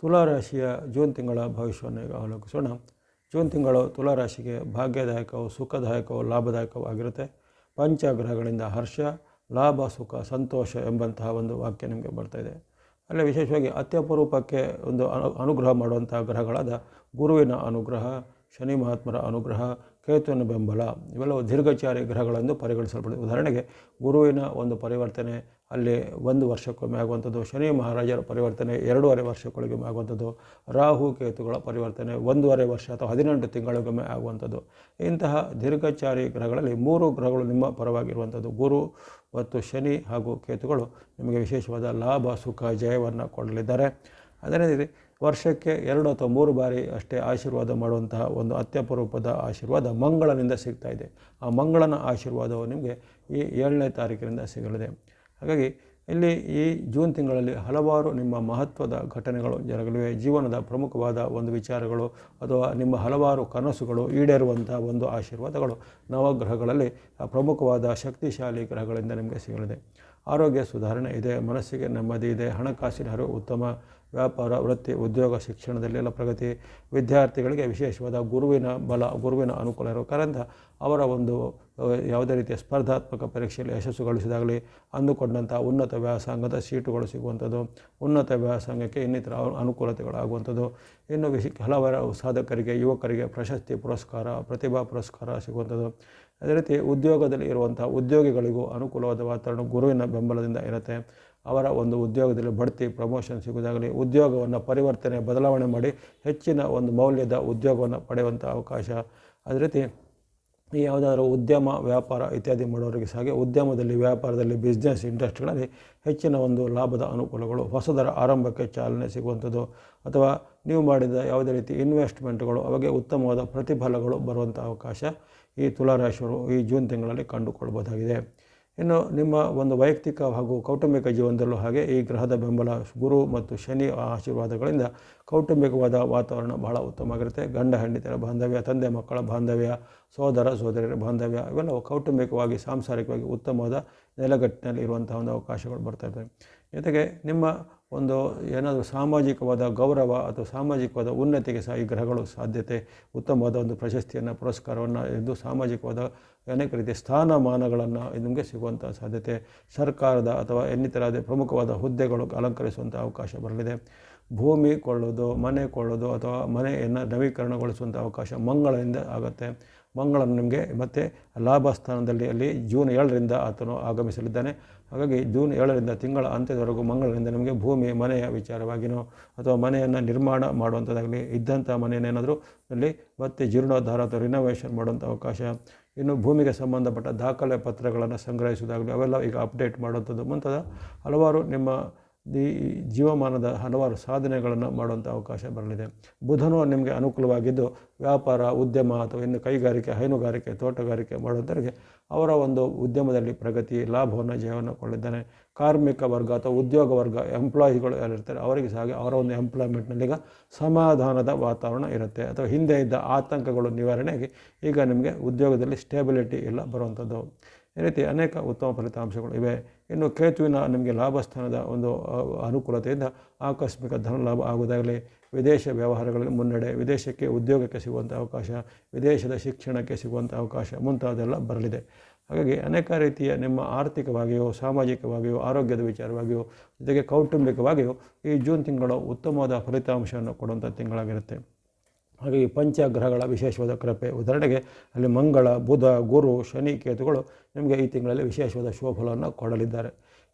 ತುಲಾರಾಶಿಯ June ತಿಂಗಳ ಭವಿಷ್ಯವನ್ನು ಈಗ ಅವಲೋಕಿಸೋಣ. ಜೂನ್ ತಿಂಗಳು ತುಲಾರಾಶಿಗೆ ಭಾಗ್ಯದಾಯಕವು ಸುಖದಾಯಕವು ಲಾಭದಾಯಕವೂ ಆಗಿರುತ್ತೆ. ಪಂಚಗ್ರಹಗಳಿಂದ ಹರ್ಷ, ಲಾಭ, ಸುಖ, ಸಂತೋಷ ಎಂಬಂತಹ ಒಂದು ವಾಕ್ಯ ನಿಮಗೆ ಬರ್ತಾ ಇದೆ. ಅಲ್ಲಿ ವಿಶೇಷವಾಗಿ ಅತ್ಯಪರೂಪಕ್ಕೆ ಒಂದು ಅನು, ಅನುಗ್ರಹ ಮಾಡುವಂತಹ ಗ್ರಹಗಳಾದ ಗುರುವಿನ ಅನುಗ್ರಹ, ಶನಿ ಮಹಾತ್ಮರ ಅನುಗ್ರಹ ಕೇತುವಿನ ಬೆಂಬಲ ಇವೆಲ್ಲವೂ ದೀರ್ಘಚಾರಿ ಗ್ರಹಗಳೆಂದು ಪರಿಗಣಿಸಲ್ಪಡುತ್ತೆ ಉದಾಹರಣೆಗೆ ಗುರುವಿನ ಒಂದು ಪರಿವರ್ತನೆ, ಅಲ್ಲಿ ಒಂದು ವರ್ಷಕ್ಕೊಮ್ಮೆ ಆಗುವಂಥದ್ದು, ಶನಿ ಮಹಾರಾಜರ ಪರಿವರ್ತನೆ, ಎರಡೂವರೆ ವರ್ಷಕ್ಕೊಳಗೊಮ್ಮೆ ಆಗುವಂಥದ್ದು, ರಾಹು ಕೇತುಗಳ ಪರಿವರ್ತನೆ, ಒಂದೂವರೆ ವರ್ಷ ಅಥವಾ ಹದಿನೆಂಟು ತಿಂಗಳಿಗೊಮ್ಮೆ ಆಗುವಂಥದ್ದು. ಇಂತಹ ದೀರ್ಘಚಾರಿ ಗ್ರಹಗಳಲ್ಲಿ ಮೂರು ಗ್ರಹಗಳು ನಿಮ್ಮ ಪರವಾಗಿರುವಂಥದ್ದು. ಗುರು ಮತ್ತು ಶನಿ ಹಾಗೂ ಕೇತುಗಳು ನಿಮಗೆ ವಿಶೇಷವಾದ ಲಾಭ, ಸುಖ, ಜಯವನ್ನು ಕೊಡಲಿದ್ದಾರೆ. ಅದೇ ವರ್ಷಕ್ಕೆ ಎರಡು ಅಥವಾ ಮೂರು ಬಾರಿ ಅಷ್ಟೇ ಆಶೀರ್ವಾದ ಮಾಡುವಂತಹ ಒಂದು ಅತ್ಯಪರೂಪದ ಆಶೀರ್ವಾದ ಮಂಗಳನಿಂದ ಸಿಗ್ತಾ ಇದೆ. ಆ ಮಂಗಳನ ಆಶೀರ್ವಾದವು ನಿಮಗೆ ಈ ಏಳನೇ ತಾರೀಕಿನಿಂದ ಸಿಗಲಿದೆ. ಹಾಗಾಗಿ ಇಲ್ಲಿ ಈ ಜೂನ್ ತಿಂಗಳಲ್ಲಿ ಹಲವಾರು ನಿಮ್ಮ ಮಹತ್ವದ ಘಟನೆಗಳು ಜರುಗಲಿವೆ. ಜೀವನದ ಪ್ರಮುಖವಾದ ಒಂದು ವಿಚಾರಗಳು ಅಥವಾ ನಿಮ್ಮ ಹಲವಾರು ಕನಸುಗಳು ಈಡೇರುವಂಥ ಒಂದು ಆಶೀರ್ವಾದಗಳು ನವಗ್ರಹಗಳಲ್ಲಿ ಪ್ರಮುಖವಾದ ಶಕ್ತಿಶಾಲಿ ಗ್ರಹಗಳಿಂದ ನಿಮಗೆ ಸಿಗಲಿದೆ. ಆರೋಗ್ಯ ಸುಧಾರಣೆ ಇದೆ, ಮನಸ್ಸಿಗೆ ನೆಮ್ಮದಿ ಇದೆ, ಹಣಕಾಸಿನ ಹರಿವು ಉತ್ತಮ ವ್ಯಾಪಾರ, ವೃತ್ತಿ, ಉದ್ಯೋಗ ಶಿಕ್ಷಣದಲ್ಲೆಲ್ಲ ಪ್ರಗತಿ ವಿದ್ಯಾರ್ಥಿಗಳಿಗೆ ವಿಶೇಷವಾದ ಗುರುವಿನ ಬಲ, ಗುರುವಿನ ಅನುಕೂಲ ಇರೋ ಕಾರಣ ಅವರ ಒಂದು ಯಾವುದೇ ರೀತಿಯ ಸ್ಪರ್ಧಾತ್ಮಕ ಪರೀಕ್ಷೆಯಲ್ಲಿ ಯಶಸ್ಸು ಗಳಿಸಿದಾಗಲಿ, ಅಂದುಕೊಂಡಂಥ ಉನ್ನತ ವ್ಯಾಸಂಗದ ಸೀಟುಗಳು ಸಿಗುವಂಥದ್ದು, ಉನ್ನತ ವ್ಯಾಸಂಗಕ್ಕೆ ಇನ್ನಿತರ ಅನುಕೂಲತೆಗಳಾಗುವಂಥದ್ದು, ಇನ್ನು ವಿಶಿ, ಹಲವಾರು ಸಾಧಕರಿಗೆ, ಯುವಕರಿಗೆ ಪ್ರಶಸ್ತಿ ಪುರಸ್ಕಾರ, ಪ್ರತಿಭಾ ಪುರಸ್ಕಾರ ಸಿಗುವಂಥದ್ದು. ಅದೇ ರೀತಿ ಉದ್ಯೋಗದಲ್ಲಿ ಇರುವಂಥ ಉದ್ಯೋಗಿಗಳಿಗೂ ಅನುಕೂಲವಾದ ವಾತಾವರಣ ಗುರುವಿನ ಬೆಂಬಲದಿಂದ ಇರುತ್ತೆ. ಅವರ ಒಂದು ಉದ್ಯೋಗದಲ್ಲಿ ಬಡ್ತಿ ಪ್ರಮೋಷನ್ ಸಿಗುವುದಾಗಲಿ, ಉದ್ಯೋಗವನ್ನು ಪರಿವರ್ತನೆ, ಬದಲಾವಣೆ ಮಾಡಿ ಹೆಚ್ಚಿನ ಒಂದು ಮೌಲ್ಯದ ಉದ್ಯೋಗವನ್ನು ಪಡೆಯುವಂಥ ಅವಕಾಶ. ಅದೇ ರೀತಿ ಯಾವುದಾದ್ರೂ ಉದ್ಯಮ, ವ್ಯಾಪಾರ ಇತ್ಯಾದಿ ಮಾಡೋರಿಗೆ ಸಹ ಹಾಗೆ ಉದ್ಯಮದಲ್ಲಿ, ವ್ಯಾಪಾರದಲ್ಲಿ ಬಿಸ್ನೆಸ್ ಇಂಡಸ್ಟ್ರಿಗಳಲ್ಲಿ ಹೆಚ್ಚಿನ ಒಂದು ಲಾಭದ ಅನುಕೂಲಗಳು, ಹೊಸದರ ಆರಂಭಕ್ಕೆ ಚಾಲನೆ ಸಿಗುವಂಥದ್ದು. ಅಥವಾ ನೀವು ಮಾಡಿದ ಯಾವುದೇ ರೀತಿ ಇನ್ವೆಸ್ಟ್ಮೆಂಟ್ಗಳು ಅವಾಗೆ ಉತ್ತಮವಾದ ಪ್ರತಿಫಲಗಳು ಬರುವಂಥ ಅವಕಾಶ ಈ ತುಲಾರಾಶಿಯವರು ಈ ಜೂನ್ ತಿಂಗಳಲ್ಲಿ ಕಂಡುಕೊಳ್ಬೋದಾಗಿದೆ. ಇನ್ನು ನಿಮ್ಮ ಒಂದು ವೈಯಕ್ತಿಕ ಹಾಗೂ ಕೌಟುಂಬಿಕ ಜೀವನದಲ್ಲೂ ಹಾಗೆ ಈ ಗ್ರಹದ ಬೆಂಬಲ ಗುರು ಮತ್ತು ಶನಿ ಆಶೀರ್ವಾದಗಳಿಂದ ಕೌಟುಂಬಿಕವಾದ ವಾತಾವರಣ ಬಹಳ ಉತ್ತಮವಾಗಿರುತ್ತೆ. ಗಂಡ, ಹೆಂಡತಿಯರ ಬಾಂಧವ್ಯ, ತಂದೆ, ಮಕ್ಕಳ ಬಾಂಧವ್ಯ, ಸೋದರ, ಸೋದರಿಯರ ಬಾಂಧವ್ಯ ಇವೆಲ್ಲವೂ ಕೌಟುಂಬಿಕವಾಗಿ, ಸಾಂಸಾರಿಕವಾಗಿ ಉತ್ತಮವಾದ ನೆಲೆಗಟ್ಟಿನಲ್ಲಿ ಇರುವಂಥ ಒಂದು ಅವಕಾಶಗಳು ಬರ್ತಾ ಇರ್ತವೆ. ಜೊತೆಗೆ ನಿಮ್ಮ ಒಂದು ಏನಾದರೂ ಸಾಮಾಜಿಕವಾದ ಗೌರವ ಅಥವಾ ಸಾಮಾಜಿಕವಾದ ಉನ್ನತಿಗೆ ಸಹ ಈ ಗ್ರಹಗಳು ಸಾಧ್ಯತೆ, ಉತ್ತಮವಾದ ಒಂದು ಪ್ರಶಸ್ತಿಯನ್ನು, ಪುರಸ್ಕಾರವನ್ನು ಇದು ಸಾಮಾಜಿಕವಾದ ಅನೇಕ ರೀತಿಯ ಸ್ಥಾನಮಾನಗಳನ್ನು ನಿಮಗೆ ಸಿಗುವಂಥ ಸಾಧ್ಯತೆ, ಸರ್ಕಾರದ ಅಥವಾ ಇನ್ನಿತರಾದ ಪ್ರಮುಖವಾದ ಹುದ್ದೆಗಳು ಅಲಂಕರಿಸುವಂಥ ಅವಕಾಶ ಬರಲಿದೆ. ಭೂಮಿ ಕೊಳ್ಳೋದು, ಮನೆ ಕೊಳ್ಳೋದು ಅಥವಾ ಮನೆಯನ್ನು ನವೀಕರಣಗೊಳಿಸುವಂಥ ಅವಕಾಶ ಮಂಗಳದಿಂದ ಆಗುತ್ತೆ. ಮಂಗಳನು ನಿಮಗೆ ಮತ್ತೆ ಲಾಭ ಸ್ಥಾನದಲ್ಲಿ ಅಲ್ಲಿ ಜೂನ್ ಏಳರಿಂದ ಆತನು ಆಗಮಿಸಲಿದ್ದಾನೆ. ಹಾಗಾಗಿ ಜೂನ್ ಏಳರಿಂದ ತಿಂಗಳ ಅಂತ್ಯದವರೆಗೂ ಮಂಗಳರಿಂದ ನಿಮಗೆ ಭೂಮಿ, ಮನೆಯ ವಿಚಾರವಾಗಿನೋ ಅಥವಾ ಮನೆಯನ್ನು ನಿರ್ಮಾಣ ಮಾಡುವಂಥದ್ದಾಗಲಿ ಇದ್ದಂಥ ಮನೆಯನ್ನೇನಾದರೂ ಅಲ್ಲಿ ಮತ್ತೆ ಜೀರ್ಣೋದ್ಧಾರ ಅಥವಾ ರಿನೋವೇಷನ್ ಮಾಡುವಂಥ ಅವಕಾಶ. ಇನ್ನು ಭೂಮಿಗೆ ಸಂಬಂಧಪಟ್ಟ ದಾಖಲೆ ಪತ್ರಗಳನ್ನು ಸಂಗ್ರಹಿಸೋದಾಗಲಿ ಅವೆಲ್ಲ ಈಗ ಅಪ್ಡೇಟ್ ಮಾಡುವಂಥದ್ದು. ಮುಂತಾದ ಹಲವಾರು ನಿಮ್ಮ ಈ ಜೀವಮಾನದ ಹಲವಾರು ಸಾಧನೆಗಳನ್ನು ಮಾಡುವಂಥ ಅವಕಾಶ ಬರಲಿದೆ. ಬುಧನು ನಿಮಗೆ ಅನುಕೂಲವಾಗಿದ್ದು ವ್ಯಾಪಾರ, ಉದ್ಯಮ ಅಥವಾ ಇನ್ನು ಕೈಗಾರಿಕೆ, ಹೈನುಗಾರಿಕೆ, ತೋಟಗಾರಿಕೆ ಮಾಡುವಂಥವರಿಗೆ ಅವರ ಒಂದು ಉದ್ಯಮದಲ್ಲಿ ಪ್ರಗತಿ, ಲಾಭವನ್ನು, ಜಯವನ್ನು ಕೊಳ್ಳಿದ್ದಾನೆ ಕಾರ್ಮಿಕ ವರ್ಗ ಅಥವಾ ಉದ್ಯೋಗ ವರ್ಗ ಎಂಪ್ಲಾಯಿಗಳು ಯಾರಿರ್ತಾರೆ, ಅವರಿಗೆ ಸಹ ಅವರ ಒಂದು ಎಂಪ್ಲಾಯ್ಮೆಂಟ್ನಲ್ಲಿ ಈಗ ಸಮಾಧಾನದ ವಾತಾವರಣ ಇರುತ್ತೆ. ಅಥವಾ ಹಿಂದೆ ಇದ್ದ ಆತಂಕಗಳು ನಿವಾರಣೆಗೆ ಈಗ ನಿಮಗೆ ಉದ್ಯೋಗದಲ್ಲಿ ಸ್ಟೇಬಿಲಿಟಿ ಎಲ್ಲ ಬರುವಂಥದ್ದು. ಈ ರೀತಿ ಅನೇಕ ಉತ್ತಮ ಫಲಿತಾಂಶಗಳು ಇವೆ. ಇನ್ನು ಕೇತುವಿನ ನಿಮಗೆ ಲಾಭಸ್ಥಾನದ ಒಂದು ಅನುಕೂಲತೆಯಿಂದ ಆಕಸ್ಮಿಕ ಧನಲಾಭ ಆಗುವುದಾಗಲಿ, ವಿದೇಶ ವ್ಯವಹಾರಗಳಲ್ಲಿ ಮುನ್ನಡೆ, ವಿದೇಶಕ್ಕೆ ಉದ್ಯೋಗಕ್ಕೆ ಸಿಗುವಂಥ ಅವಕಾಶ, ವಿದೇಶದ ಶಿಕ್ಷಣಕ್ಕೆ ಸಿಗುವಂಥ ಅವಕಾಶ ಮುಂತಾದೆಲ್ಲ ಬರಲಿದೆ. ಹಾಗಾಗಿ ಅನೇಕ ರೀತಿಯ ನಿಮ್ಮ ಆರ್ಥಿಕವಾಗಿಯೋ, ಸಾಮಾಜಿಕವಾಗಿಯೋ, ಆರೋಗ್ಯದ ವಿಚಾರವಾಗಿಯೋ, ಜೊತೆಗೆ ಕೌಟುಂಬಿಕವಾಗಿಯೋ ಈ ಜೂನ್ ತಿಂಗಳು ಉತ್ತಮವಾದ ಫಲಿತಾಂಶವನ್ನು ಕೊಡುವಂಥ ತಿಂಗಳಾಗಿರುತ್ತೆ. ಹಾಗಾಗಿ ಪಂಚಗ್ರಹಗಳ ವಿಶೇಷವಾದ ಕೃಪೆ, ಉದಾಹರಣೆಗೆ ಅಲ್ಲಿ ಮಂಗಳ, ಬುಧ, ಗುರು, ಶನಿ, ಕೇತುಗಳು ನಿಮಗೆ ಈ ತಿಂಗಳಲ್ಲಿ ವಿಶೇಷವಾದ ಶುಭಫಲವನ್ನು ಕೊಡಲಿದ್ದಾರೆ.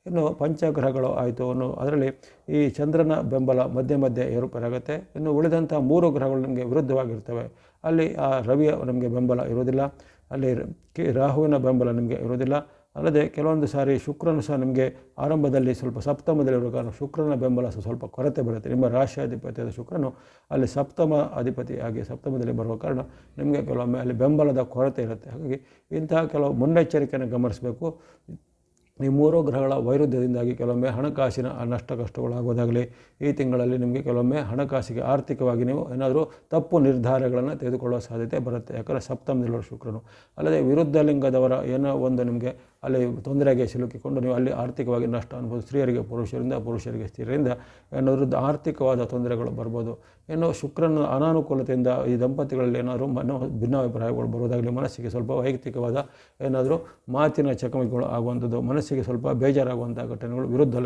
ಇನ್ನು ಪಂಚಗ್ರಹಗಳು ಆಯಿತು ಅನ್ನು ಅದರಲ್ಲಿ ಈ ಚಂದ್ರನ ಬೆಂಬಲ ಮಧ್ಯೆ ಮಧ್ಯೆ ಏರುಪೇರಾಗುತ್ತೆ. ಇನ್ನು ಉಳಿದಂಥ ಮೂರು ಗ್ರಹಗಳು ನಿಮಗೆ ವಿರುದ್ಧವಾಗಿರ್ತವೆ. ಅಲ್ಲಿ ಆ ರವಿಯ ನಮಗೆ ಬೆಂಬಲ ಇರೋದಿಲ್ಲ ಅಲ್ಲಿ ಕೆ ರಾಹುವಿನ ಬೆಂಬಲ ನಿಮಗೆ ಇರೋದಿಲ್ಲ ಅಲ್ಲದೆ ಕೆಲವೊಂದು ಸಾರಿ ಶುಕ್ರನು ಸಹ ನಿಮಗೆ ಆರಂಭದಲ್ಲಿ ಸ್ವಲ್ಪ ಸಪ್ತಮದಲ್ಲಿರುವ ಕಾರಣ ಶುಕ್ರನ ಬೆಂಬಲ ಸಹ ಸ್ವಲ್ಪ ಕೊರತೆ ಬರುತ್ತೆ ನಿಮ್ಮ ರಾಶಿಯಾಧಿಪತಿಯಾದ ಶುಕ್ರನು ಅಲ್ಲಿ ಸಪ್ತಮ ಅಧಿಪತಿ ಆಗಿ ಸಪ್ತಮದಲ್ಲಿ ಬರುವ ಕಾರಣ ನಿಮಗೆ ಕೆಲವೊಮ್ಮೆ ಅಲ್ಲಿ ಬೆಂಬಲದ ಕೊರತೆ ಇರುತ್ತೆ. ಹಾಗಾಗಿ ಇಂತಹ ಕೆಲವು ಮುನ್ನೆಚ್ಚರಿಕೆಯನ್ನು ಗಮನಿಸಬೇಕು. ಈ ಮೂರು ಗ್ರಹಗಳ ವೈರುಧ್ಯದಿಂದಾಗಿ ಕೆಲವೊಮ್ಮೆ ಹಣಕಾಸಿನ ನಷ್ಟ ಕಷ್ಟಗಳಾಗೋದಾಗಲಿ ಈ ತಿಂಗಳಲ್ಲಿ ನಿಮಗೆ ಕೆಲವೊಮ್ಮೆ ಹಣಕಾಸಿಗೆ ಆರ್ಥಿಕವಾಗಿ ನೀವು ಏನಾದರೂ ತಪ್ಪು ನಿರ್ಧಾರಗಳನ್ನು ತೆಗೆದುಕೊಳ್ಳುವ ಸಾಧ್ಯತೆ ಬರುತ್ತೆ. ಯಾಕಂದರೆ ಸಪ್ತಮದಲ್ಲಿರೋ ಶುಕ್ರನು. ಅಲ್ಲದೆ ವಿರುದ್ಧ ಲಿಂಗದವರ ಏನೋ ಒಂದು ನಿಮಗೆ ಅಲ್ಲಿ ತೊಂದರೆಗೆ ಸಿಲುಕಿಕೊಂಡು ನೀವು ಅಲ್ಲಿ ಆರ್ಥಿಕವಾಗಿ ನಷ್ಟ ಅನ್ಬೋದು ಸ್ತ್ರೀಯರಿಗೆ, ಪುರುಷರಿಂದ, ಪುರುಷರಿಗೆ, ಸ್ತ್ರೀಯರಿಂದ ಏನಾದರೂ ಆರ್ಥಿಕವಾದ ತೊಂದರೆಗಳು ಬರ್ಬೋದು. ಏನೋ ಶುಕ್ರನ ಅನಾನುಕೂಲತೆಯಿಂದ ಈ ದಂಪತಿಗಳಲ್ಲಿ ಏನಾದರೂ ಮನೋ ಭಿನ್ನಾಭಿಪ್ರಾಯಗಳು ಬರುವುದಾಗಲಿ, ಮನಸ್ಸಿಗೆ ಸ್ವಲ್ಪ ವೈಯಕ್ತಿಕವಾದ ಏನಾದರೂ ಮಾತಿನ ಚಕಮಕಿಗಳು ಆಗುವಂಥದ್ದು, ಮನಸ್ಸಿಗೆ ಸ್ವಲ್ಪ ಬೇಜಾರಾಗುವಂಥ ಘಟನೆಗಳು ವಿರುದ್ಧ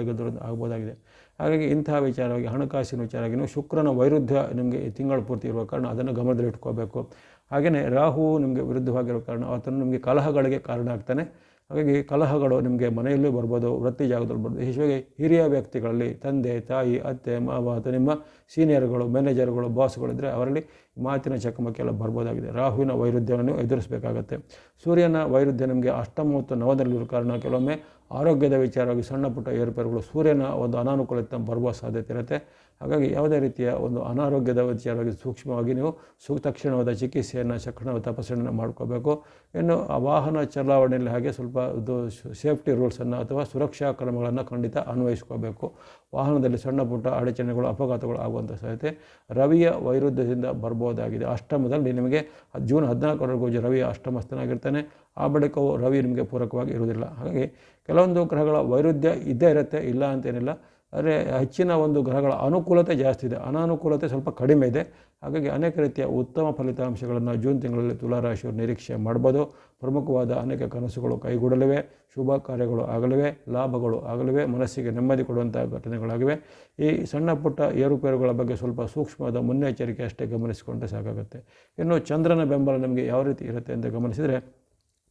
ಆಗ್ಬೋದಾಗಿದೆ. ಹಾಗಾಗಿ ಇಂತಹ ವಿಚಾರವಾಗಿ, ಹಣಕಾಸಿನ ವಿಚಾರವಾಗಿ ನೀವು ಶುಕ್ರನ ವೈರುಧ್ಯ ನಿಮಗೆ ಈ ತಿಂಗಳು ಪೂರ್ತಿ ಇರುವ ಕಾರಣ ಅದನ್ನು ಗಮನದಲ್ಲಿಟ್ಕೋಬೇಕು. ಹಾಗೆಯೇ ರಾಹು ನಿಮಗೆ ವಿರುದ್ಧವಾಗಿರೋ ಕಾರಣ ಆತನು ನಿಮಗೆ ಕಲಹಗಳಿಗೆ ಕಾರಣ ಆಗ್ತಾನೆ. ಹಾಗಾಗಿ ಕಲಹಗಳು ನಿಮಗೆ ಮನೆಯಲ್ಲೂ ಬರ್ಬೋದು, ವೃತ್ತಿ ಜಾಗದಲ್ಲಿ ಬರ್ಬೋದು. ವಿಶೇಷವಾಗಿ ಹಿರಿಯ ವ್ಯಕ್ತಿಗಳಲ್ಲಿ ತಂದೆ, ತಾಯಿ, ಅತ್ತೆ, ಮಾವ ಅಥವಾ ನಿಮ್ಮ ಸೀನಿಯರ್ಗಳು, ಮ್ಯಾನೇಜರ್ಗಳು ಬಾಸ್ಗಳಿದ್ದರೆ ಅವರಲ್ಲಿ ಮಾತಿನ ಚಕಮಕಿ ಎಲ್ಲ ಬರ್ಬೋದಾಗಿದೆ. ರಾಹುವಿನ ವೈರುಧ್ಯವನ್ನು ಎದುರಿಸಬೇಕಾಗತ್ತೆ. ಸೂರ್ಯನ ವೈರುಧ್ಯ ನಿಮಗೆ ಅಷ್ಟಮ ಮತ್ತು ನವದಲ್ಲಿರೋ ಕಾರಣ ಕೆಲವೊಮ್ಮೆ ಆರೋಗ್ಯದ ವಿಚಾರವಾಗಿ ಸಣ್ಣ ಪುಟ್ಟ ಏರುಪೇರುಗಳು ಸೂರ್ಯನ ಒಂದು ಅನಾನುಕೂಲತೆ ಬರುವ ಸಾಧ್ಯತೆ ಇರುತ್ತೆ. ಹಾಗಾಗಿ ಯಾವುದೇ ರೀತಿಯ ಒಂದು ಅನಾರೋಗ್ಯದ ವಿಚಾರವಾಗಿ ಸೂಕ್ಷ್ಮವಾಗಿ ನೀವು ಸೂ ತಕ್ಷಣವಾದ ಚಿಕಿತ್ಸೆಯನ್ನು ಚಕ್ಷಣ ತಪಾಸಣೆಯನ್ನು ಮಾಡ್ಕೋಬೇಕು. ಇನ್ನು ಆ ವಾಹನ ಚಲಾವಣೆಯಲ್ಲಿ ಹಾಗೆ ಸ್ವಲ್ಪ ಇದು ಸೇಫ್ಟಿ ರೂಲ್ಸನ್ನು ಅಥವಾ ಸುರಕ್ಷಾ ಕ್ರಮಗಳನ್ನು ಖಂಡಿತ ಅನ್ವಯಿಸ್ಕೋಬೇಕು. ವಾಹನದಲ್ಲಿ ಸಣ್ಣ ಪುಟ್ಟ ಅಡಚಣೆಗಳು, ಅಪಘಾತಗಳು ಆಗುವಂಥ ಸಾಧ್ಯತೆ. ರವಿಯ ವೈರುಧ್ಯದಿಂದ ಬರ್ಬೋದಾಗಿದೆ. ಅಷ್ಟಮದಲ್ಲಿ ನಿಮಗೆ ಜೂನ್ ಹದಿನಾಲ್ಕರವರೆಗೂ ರವಿಯ ಅಷ್ಟಮಸ್ಥನಾಗಿರ್ತಾನೆ. ಆ ಬಳಿಕವು ರವಿ ನಿಮಗೆ ಪೂರಕವಾಗಿ ಇರುವುದಿಲ್ಲ. ಹಾಗಾಗಿ ಕೆಲವೊಂದು ಗ್ರಹಗಳ ವೈರುಧ್ಯ ಇದ್ದೇ ಇರುತ್ತೆ, ಇಲ್ಲ ಅಂತೇನಿಲ್ಲ. ಆದರೆ ಹೆಚ್ಚಿನ ಒಂದು ಗ್ರಹಗಳ ಅನುಕೂಲತೆ ಜಾಸ್ತಿ ಇದೆ. ಅನಾನುಕೂಲತೆ ಸ್ವಲ್ಪ ಕಡಿಮೆ ಇದೆ. ಹಾಗಾಗಿ ಅನೇಕ ರೀತಿಯ ಉತ್ತಮ ಫಲಿತಾಂಶಗಳನ್ನು ಜೂನ್ ತಿಂಗಳಲ್ಲಿ ತುಲಾರಾಶಿಯವರು ನಿರೀಕ್ಷೆ ಮಾಡ್ಬೋದು. ಪ್ರಮುಖವಾದ ಅನೇಕ ಕನಸುಗಳು ಕೈಗೂಡಲಿವೆ. ಶುಭ ಕಾರ್ಯಗಳು ಆಗಲಿವೆ. ಲಾಭಗಳು ಆಗಲಿವೆ. ಮನಸ್ಸಿಗೆ ನೆಮ್ಮದಿ ಕೊಡುವಂಥ ಘಟನೆಗಳಾಗಿವೆ. ಈ ಸಣ್ಣ ಪುಟ್ಟ ಏರುಪೇರುಗಳ ಬಗ್ಗೆ ಸ್ವಲ್ಪ ಸೂಕ್ಷ್ಮವಾದ ಮುನ್ನೆಚ್ಚರಿಕೆ ಅಷ್ಟೇ ಗಮನಿಸಿಕೊಂಡ್ರೆ ಸಾಕಾಗುತ್ತೆ. ಇನ್ನು ಚಂದ್ರನ ಬೆಂಬಲ ನಮಗೆ ಯಾವ ರೀತಿ ಇರುತ್ತೆ ಅಂತ ಗಮನಿಸಿದರೆ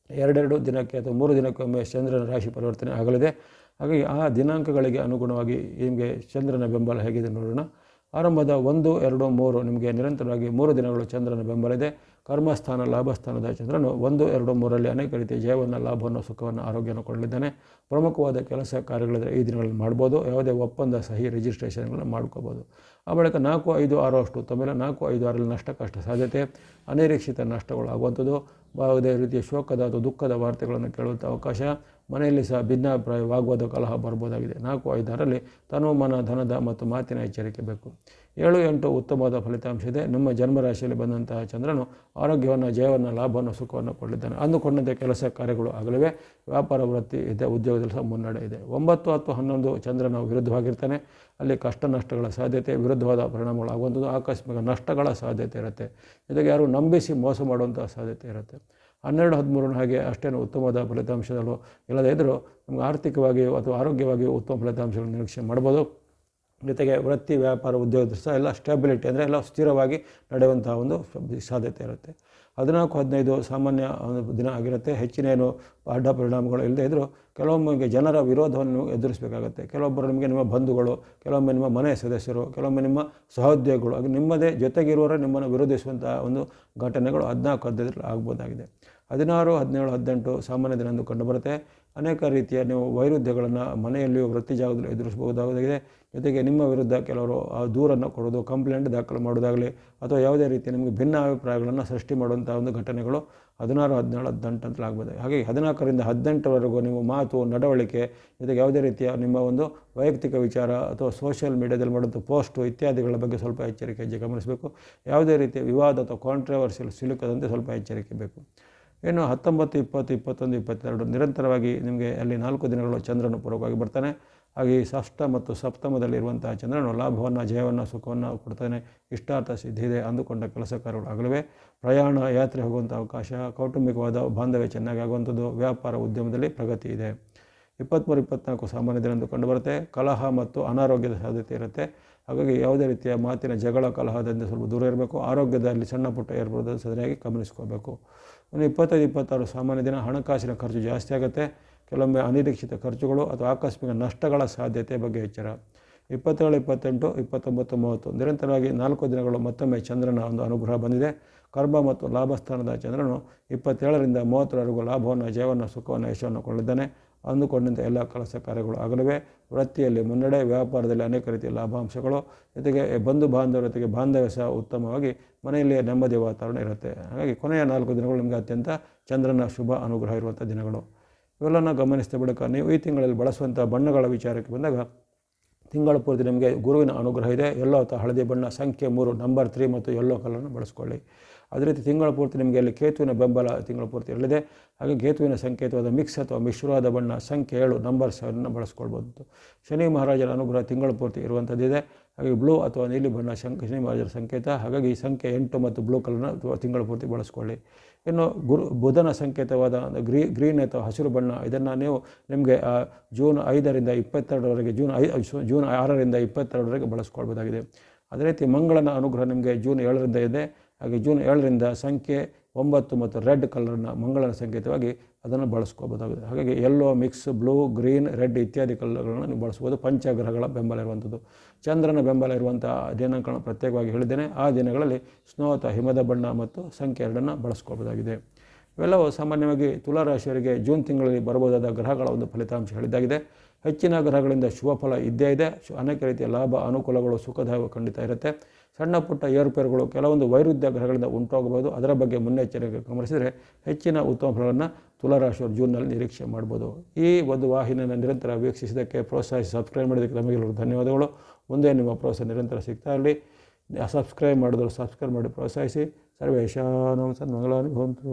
ಎರಡೆರಡು ದಿನಕ್ಕೆ ಅಥವಾ ಮೂರು ದಿನಕ್ಕೊಮ್ಮೆ ಚಂದ್ರನ ರಾಶಿ ಪರಿವರ್ತನೆ ಆಗಲಿದೆ. ಹಾಗಾಗಿ ಆ ದಿನಾಂಕಗಳಿಗೆ ಅನುಗುಣವಾಗಿ ನಿಮಗೆ ಚಂದ್ರನ ಬೆಂಬಲ ಹೇಗಿದೆ ನೋಡೋಣ. ಆರಂಭದ ಒಂದು, ಎರಡು, ಮೂರು ನಿಮಗೆ ನಿರಂತರವಾಗಿ ಮೂರು ದಿನಗಳು ಚಂದ್ರನ ಬೆಂಬಲ ಇದೆ. ಕರ್ಮಸ್ಥಾನ, ಲಾಭಸ್ಥಾನದ ಚಂದ್ರನು ಒಂದು, ಎರಡು ಮೂರರಲ್ಲಿ ಅನೇಕ ರೀತಿಯ ಜಯವನ್ನು, ಲಾಭವನ್ನು, ಸುಖವನ್ನು, ಆರೋಗ್ಯವನ್ನು ಕೊಡಲಿದ್ದಾನೆ. ಪ್ರಮುಖವಾದ ಕೆಲಸ ಕಾರ್ಯಗಳಿದ್ರೆ ಈ ದಿನಗಳಲ್ಲಿ ಮಾಡ್ಬೋದು. ಯಾವುದೇ ಒಪ್ಪಂದ ಸಹಿ ರಿಜಿಸ್ಟ್ರೇಷನ್ಗಳನ್ನು ಮಾಡ್ಕೋಬೋದು. ಆ ಬಳಿಕ ನಾಲ್ಕು, ಐದು, ಆರು ಅಷ್ಟು ತಮ್ಮೆಲ್ಲ ನಾಲ್ಕು, ಐದು, ಆರಲ್ಲಿ ನಷ್ಟ ಕಷ್ಟ ಸಾಧ್ಯತೆ, ಅನಿರೀಕ್ಷಿತ ನಷ್ಟಗಳು ಆಗುವಂಥದ್ದು. ಯಾವುದೇ ರೀತಿಯ ಶೋಕದ ಅಥವಾ ದುಃಖದ ವಾರ್ತೆಗಳನ್ನು ಕೇಳುವಂಥ ಅವಕಾಶ ಮನೆಯಲ್ಲಿ ಸಹ ಭಿನ್ನಾಭಿಪ್ರಾಯ ವಾಗ್ವಾದ ಕಲಹ ಬರ್ಬೋದಾಗಿದೆ. ನಾಲ್ಕು ಐದರಲ್ಲಿ ತನು ಮನ ಧನದ ಮತ್ತು ಮಾತಿನ ಎಚ್ಚರಿಕೆ ಬೇಕು. ಏಳು ಎಂಟು ಉತ್ತಮವಾದ ಫಲಿತಾಂಶ ಇದೆ. ನಿಮ್ಮ ಜನ್ಮರಾಶಿಯಲ್ಲಿ ಬಂದಂತಹ ಚಂದ್ರನು ಆರೋಗ್ಯವನ್ನು, ಜಯವನ್ನು, ಲಾಭವನ್ನು, ಸುಖವನ್ನು ಕೊಡಲಿದ್ದಾನೆ ಅಂದುಕೊಂಡಂತೆ ಕೆಲಸ ಕಾರ್ಯಗಳು ಆಗಲಿವೆ. ವ್ಯಾಪಾರ ವೃತ್ತಿ ಇದೆ. ಉದ್ಯೋಗದಲ್ಲಿ ಸಹ ಮುನ್ನಡೆ ಇದೆ. ಒಂಬತ್ತು ಅಥವಾ ಹನ್ನೊಂದು ಚಂದ್ರನ ವಿರುದ್ಧವಾಗಿರ್ತಾನೆ. ಅಲ್ಲಿ ಕಷ್ಟ ನಷ್ಟಗಳ ಸಾಧ್ಯತೆ, ವಿರುದ್ಧವಾದ ಪರಿಣಾಮಗಳಾಗುವಂಥದ್ದು ಆಕಸ್ಮಿಕ ನಷ್ಟಗಳ ಸಾಧ್ಯತೆ ಇರುತ್ತೆ. ಜೊತೆಗೆ ಯಾರು ನಂಬಿಸಿ ಮೋಸ ಮಾಡುವಂಥ ಸಾಧ್ಯತೆ ಇರುತ್ತೆ. ಹನ್ನೆರಡು ಹದಿಮೂರನ ಹಾಗೆ ಅಷ್ಟೇನು ಉತ್ತಮವಾದ ಫಲಿತಾಂಶಗಳು ಇಲ್ಲದೇ ಇದ್ದರೂ ನಮಗೆ ಆರ್ಥಿಕವಾಗಿಯೂ ಅಥವಾ ಆರೋಗ್ಯವಾಗಿಯೂ ಉತ್ತಮ ಫಲಿತಾಂಶಗಳನ್ನು ನಿರೀಕ್ಷೆ ಮಾಡ್ಬೋದು. ಜೊತೆಗೆ ವೃತ್ತಿ ವ್ಯಾಪಾರ ಉದ್ಯೋಗದ ಸಹ ಎಲ್ಲ ಸ್ಟೆಬಿಲಿಟಿ ಅಂದರೆ ಎಲ್ಲ ಸ್ಥಿರವಾಗಿ ನಡೆಯುವಂಥ ಒಂದು ಸಾಧ್ಯತೆ ಇರುತ್ತೆ. ಹದಿನಾಲ್ಕು, ಹದಿನೈದು ಸಾಮಾನ್ಯ ದಿನ ಆಗಿರುತ್ತೆ. ಹೆಚ್ಚಿನ ಏನು ಅಡ್ಡ ಪರಿಣಾಮಗಳು ಇಲ್ಲದೇ ಇದ್ದರೂ ಕೆಲವೊಮ್ಮೆ ಜನರ ವಿರೋಧವನ್ನು ಎದುರಿಸಬೇಕಾಗುತ್ತೆ. ಕೆಲವೊಬ್ಬರು ನಿಮಗೆ ನಿಮ್ಮ ಬಂಧುಗಳು, ಕೆಲವೊಮ್ಮೆ ನಿಮ್ಮ ಮನೆ ಸದಸ್ಯರು, ಕೆಲವೊಮ್ಮೆ ನಿಮ್ಮ ಸಹೋದ್ಯೋಗಿಗಳು ಹಾಗೆ ನಿಮ್ಮದೇ ಜೊತೆಗಿರುವವರೇ ನಿಮ್ಮನ್ನು ವಿರೋಧಿಸುವಂಥ ಒಂದು ಘಟನೆಗಳು ಹದಿನಾಲ್ಕು, ಹದಿನೈದರಲ್ಲಿ ಆಗ್ಬೋದಾಗಿದೆ. ಹದಿನಾರು, ಹದಿನೇಳು, ಹದಿನೆಂಟು ಸಾಮಾನ್ಯ ದಿನ ಎಂದು ಕಂಡುಬರುತ್ತೆ. ಅನೇಕ ರೀತಿಯ ನೀವು ವೈರುಧ್ಯಗಳನ್ನು ಮನೆಯಲ್ಲಿಯೂ ವೃತ್ತಿ ಜಾಗದಲ್ಲಿ ಎದುರಿಸಬಹುದಾಗಿದೆ. ಜೊತೆಗೆ ನಿಮ್ಮ ವಿರುದ್ಧ ಕೆಲವರು ಆ ದೂರನ್ನು ಕೊಡೋದು, ಕಂಪ್ಲೇಂಟ್ ದಾಖಲು ಮಾಡೋದಾಗಲಿ ಅಥವಾ ಯಾವುದೇ ರೀತಿಯ ನಿಮಗೆ ಭಿನ್ನ ಅಭಿಪ್ರಾಯಗಳನ್ನು ಸೃಷ್ಟಿ ಮಾಡುವಂಥ ಒಂದು ಘಟನೆಗಳು ಹದಿನಾರು ಹದಿನೇಳು ಹದಿನೆಂಟು ಅಂತ ಆಗ್ಬೋದು ಹಾಗೆ ಹದಿನಾಲ್ಕರಿಂದ ಹದಿನೆಂಟರವರೆಗೂ ನಿಮ್ಮ ಮಾತು, ನಡವಳಿಕೆ, ಜೊತೆಗೆ ಯಾವುದೇ ರೀತಿಯ ನಿಮ್ಮ ಒಂದು ವೈಯಕ್ತಿಕ ವಿಚಾರ ಅಥವಾ ಸೋಷಿಯಲ್ ಮೀಡಿಯಾದಲ್ಲಿ ಮಾಡುವಂಥ ಪೋಸ್ಟು ಇತ್ಯಾದಿಗಳ ಬಗ್ಗೆ ಸ್ವಲ್ಪ ಎಚ್ಚರಿಕೆ ಗಮನಿಸಬೇಕು. ಯಾವುದೇ ರೀತಿಯ ವಿವಾದ ಅಥವಾ ಕಾಂಟ್ರವರ್ಸಿಯಲ್ ಸಿಲುಕದಂತೆ ಸ್ವಲ್ಪ ಎಚ್ಚರಿಕೆ ಬೇಕು. ಇನ್ನು ಹತ್ತೊಂಬತ್ತು, ಇಪ್ಪತ್ತು, ಇಪ್ಪತ್ತೊಂದು, ಇಪ್ಪತ್ತೆರಡು ನಿರಂತರವಾಗಿ ನಿಮಗೆ ಅಲ್ಲಿ ನಾಲ್ಕು ದಿನಗಳು ಚಂದ್ರನ ಪೂರ್ವಕವಾಗಿ ಬರ್ತಾನೆ. ಹಾಗೆ ಈ ಷಷ್ಠ ಮತ್ತು ಸಪ್ತಮದಲ್ಲಿರುವಂತಹ ಚಂದ್ರನು ಲಾಭವನ್ನು, ಜಯವನ್ನು, ಸುಖವನ್ನು ಕೊಡ್ತಾನೆ. ಇಷ್ಟಾರ್ಥ ಸಿದ್ಧಿ ಇದೆ ಅಂದುಕೊಂಡ ಕೆಲಸ ಕಾರ್ಯಗಳು ಆಗಲಿವೆ ಪ್ರಯಾಣ, ಯಾತ್ರೆ ಹೋಗುವಂಥ ಅವಕಾಶ, ಕೌಟುಂಬಿಕವಾದ ಬಾಂಧವ್ಯ ಚೆನ್ನಾಗಿ ಆಗುವಂಥದ್ದು, ವ್ಯಾಪಾರ ಉದ್ಯಮದಲ್ಲಿ ಪ್ರಗತಿ ಇದೆ. ಇಪ್ಪತ್ತ್ಮೂರು ಇಪ್ಪತ್ನಾಲ್ಕು ಸಾಮಾನ್ಯ ದಿನ ಕಂಡುಬರುತ್ತೆ ಕಲಹ ಮತ್ತು ಅನಾರೋಗ್ಯದ ಸಾಧ್ಯತೆ ಇರುತ್ತೆ. ಹಾಗಾಗಿ ಯಾವುದೇ ರೀತಿಯ ಮಾತಿನ ಜಗಳ, ಕಲಹದಿಂದ ಸ್ವಲ್ಪ ದೂರ ಇರಬೇಕು. ಆರೋಗ್ಯದಲ್ಲಿ ಸಣ್ಣ ಪುಟ್ಟ ಏರ್ಬೋದು ಸರಿಯಾಗಿ ಗಮನಿಸ್ಕೋಬೇಕು. ಇನ್ನು ಇಪ್ಪತ್ತೈದು, ಇಪ್ಪತ್ತಾರು ಸಾಮಾನ್ಯ ದಿನ ಹಣಕಾಸಿನ ಖರ್ಚು ಜಾಸ್ತಿ ಆಗುತ್ತೆ. ಕೆಲವೊಮ್ಮೆ ಅನಿರೀಕ್ಷಿತ ಖರ್ಚುಗಳು ಅಥವಾ ಆಕಸ್ಮಿಕ ನಷ್ಟಗಳ ಸಾಧ್ಯತೆ ಬಗ್ಗೆ ಎಚ್ಚರ. ಇಪ್ಪತ್ತೇಳು, ಇಪ್ಪತ್ತೆಂಟು, ಇಪ್ಪತ್ತೊಂಬತ್ತು ಮೂವತ್ತು ನಿರಂತರವಾಗಿ ನಾಲ್ಕು ದಿನಗಳು ಮತ್ತೊಮ್ಮೆ ಚಂದ್ರನ ಒಂದು ಅನುಗ್ರಹ ಬಂದಿದೆ. ಕರ್ಮ ಮತ್ತು ಲಾಭಸ್ಥಾನದ ಚಂದ್ರನು ಇಪ್ಪತ್ತೇಳರಿಂದ ಮೂವತ್ತರವರೆಗೂ ಲಾಭವನ್ನು, ಜಯವನ್ನು, ಸುಖವನ್ನು, ಯಶವನ್ನು ಕೊಳ್ಳಿದ್ದಾನೆ ಅಂದುಕೊಂಡಂತೆ ಎಲ್ಲ ಕೆಲಸ ಕಾರ್ಯಗಳು ಆಗಲಿವೆ. ವೃತ್ತಿಯಲ್ಲಿ ಮುನ್ನಡೆ, ವ್ಯಾಪಾರದಲ್ಲಿ ಅನೇಕ ರೀತಿಯ ಲಾಭಾಂಶಗಳು. ಜೊತೆಗೆ ಬಂಧು ಬಾಂಧವರ ಜೊತೆಗೆ ಬಾಂಧವ್ಯ ಸಹ ಉತ್ತಮವಾಗಿ ಮನೆಯಲ್ಲಿ ನೆಮ್ಮದಿ ವಾತಾವರಣ ಇರುತ್ತೆ. ಹಾಗಾಗಿ ಕೊನೆಯ ನಾಲ್ಕು ದಿನಗಳು ನಿಮಗೆ ಅತ್ಯಂತ ಚಂದ್ರನ ಶುಭ ಅನುಗ್ರಹ ಇರುವಂಥ ದಿನಗಳು. ಇವೆಲ್ಲನ ಗಮನಿಸಿದ ಬಳಿಕ ನೀವು ಈ ತಿಂಗಳಲ್ಲಿ ಬಳಸುವಂಥ ಬಣ್ಣಗಳ ವಿಚಾರಕ್ಕೆ ಬಂದಾಗ ತಿಂಗಳ ಪೂರ್ತಿ ನಿಮಗೆ ಗುರುವಿನ ಅನುಗ್ರಹ ಇದೆ. ಎಲ್ಲೋ ಅಥವಾ ಹಳದಿ ಬಣ್ಣ, ಸಂಖ್ಯೆ ಮೂರು, ನಂಬರ್ ತ್ರೀ ಮತ್ತು ಎಲ್ಲೋ ಕಲರನ್ನು ಬಳಸ್ಕೊಳ್ಳಿ. ಅದೇ ರೀತಿ ತಿಂಗಳ ಪೂರ್ತಿ ನಿಮಗೆ ಅಲ್ಲಿ ಕೇತುವಿನ ಬೆಂಬಲ ತಿಂಗಳ ಪೂರ್ತಿ ಇರಲಿದೆ ಹಾಗೆ ಕೇತುವಿನ ಸಂಕೇತವಾದ ಮಿಕ್ಸ್ ಅಥವಾ ಮಿಶ್ರವಾದ ಬಣ್ಣ, ಸಂಖ್ಯೆ ಏಳು ನಂಬರ್ ಸೆವೆನ್ನ ಬಳಸ್ಕೊಳ್ಬೋದು. ಶನಿ ಮಹಾರಾಜರ ಅನುಗ್ರಹ ತಿಂಗಳ ಪೂರ್ತಿ ಇರುವಂಥದ್ದಿದೆ. ಹಾಗೆ ಬ್ಲೂ ಅಥವಾ ನೀಲಿ ಬಣ್ಣ ಶಂಕ ಶನಿ ಸಂಕೇತ. ಹಾಗಾಗಿ ಈ ಸಂಖ್ಯೆ ಎಂಟು ಮತ್ತು ಬ್ಲೂ ಕಲರ್ನ ಅಥವಾ ತಿಂಗಳ ಪೂರ್ತಿ ಬಳಸ್ಕೊಳ್ಳಿ. ಇನ್ನು ಗುರು, ಬುಧನ ಸಂಕೇತವಾದ ಗ್ರೀ ಗ್ರೀನ್ ಅಥವಾ ಹಸಿರು ಬಣ್ಣ, ಇದನ್ನು ನೀವು ನಿಮಗೆ ಜೂನ್ ಐದರಿಂದ ಇಪ್ಪತ್ತೆರಡರವರೆಗೆ, ಜೂನ್ ಐ ಜೂನ್ ಆರರಿಂದ ಇಪ್ಪತ್ತೆರಡರವರೆಗೆ ಬಳಸ್ಕೊಳ್ಬೋದಾಗಿದೆ. ಅದೇ ರೀತಿ ಮಂಗಳನ ಅನುಗ್ರಹ ನಿಮಗೆ ಜೂನ್ ಏಳರಿಂದ ಇದೆ. ಹಾಗೆ ಜೂನ್ ಏಳರಿಂದ ಸಂಖ್ಯೆ ಒಂಬತ್ತು ಮತ್ತು ರೆಡ್ ಕಲರ್ನ ಮಂಗಳನ ಸಂಕೇತವಾಗಿ ಅದನ್ನು ಬಳಸ್ಕೋಬೋದಾಗಿದೆ ಹಾಗಾಗಿ yellow mix blue green red ಇತ್ಯಾದಿ ಕಲರ್ಗಳನ್ನು ನೀವು ಬಳಸ್ಬೋದು. ಪಂಚಗ್ರಹಗಳ ಬೆಂಬಲ ಇರುವಂಥದ್ದು. ಚಂದ್ರನ ಬೆಂಬಲ ಇರುವಂಥ ದಿನಾಂಕಗಳನ್ನು ಪ್ರತ್ಯೇಕವಾಗಿ ಹೇಳಿದ್ದೇನೆ. ಆ ದಿನಗಳಲ್ಲಿ ಸ್ನೋತ ಹಿಮದ ಬಣ್ಣ ಮತ್ತು ಸಂಖ್ಯೆ ಎರಡನ್ನು ಬಳಸ್ಕೋಬೋದಾಗಿದೆ ಇವೆಲ್ಲವೂ ಸಾಮಾನ್ಯವಾಗಿ ತುಲಾರಾಶಿಯವರಿಗೆ ಜೂನ್ ತಿಂಗಳಲ್ಲಿ ಬರಬಹುದಾದ ಗ್ರಹಗಳ ಒಂದು ಫಲಿತಾಂಶ ಹೇಳಿದ್ದಾಗಿದೆ. ಹೆಚ್ಚಿನ ಗ್ರಹಗಳಿಂದ ಶುಭಫಲ ಇದ್ದೇ ಇದೆ. ಅನೇಕ ರೀತಿಯ ಲಾಭ, ಅನುಕೂಲಗಳು ಸುಖದಾಯಕ ಖಂಡಿತ ಇರುತ್ತೆ. ಸಣ್ಣ ಪುಟ್ಟ ಏರುಪೇರುಗಳು, ಕೆಲವೊಂದು ವೈರುಧ್ಯ ಗ್ರಹಗಳಿಂದ ಉಂಟಾಗಬಹುದು. ಅದರ ಬಗ್ಗೆ ಮುನ್ನೆಚ್ಚರಿಕೆ ಗಮನಿಸಿದರೆ ಹೆಚ್ಚಿನ ಉತ್ತಮ ಫಲವನ್ನು ತುಲಾರಾಶಿಯವರು ಜೂನ್ನಲ್ಲಿ ನಿರೀಕ್ಷೆ ಮಾಡ್ಬೋದು. ಈ ಒಂದು ವಾಹಿನಿಯನ್ನು ನಿರಂತರ ವೀಕ್ಷಿಸಿದ್ದಕ್ಕೆ ಪ್ರೋತ್ಸಾಹಿಸಿ, ಸಬ್ಸ್ಕ್ರೈಬ್ ಮಾಡಿದ್ದಕ್ಕೆ ನಮಗೆಲ್ಲರೂ ಧನ್ಯವಾದಗಳು. ಮುಂದೆ ನಿಮ್ಮ ಪ್ರೋತ್ಸಾಹ ನಿರಂತರ ಸಿಗ್ತಾ ಇರಲಿ. ಸಬ್ಸ್ಕ್ರೈಬ್ ಮಾಡಿದ್ರು ಸಬ್ಸ್ಕ್ರೈಬ್ ಮಾಡಿ ಪ್ರೋತ್ಸಾಹಿಸಿ. ಸರ್ವೇಶಾನಂ ಸನ್ಮಂಗಳಾನಿ ಭವಂತು.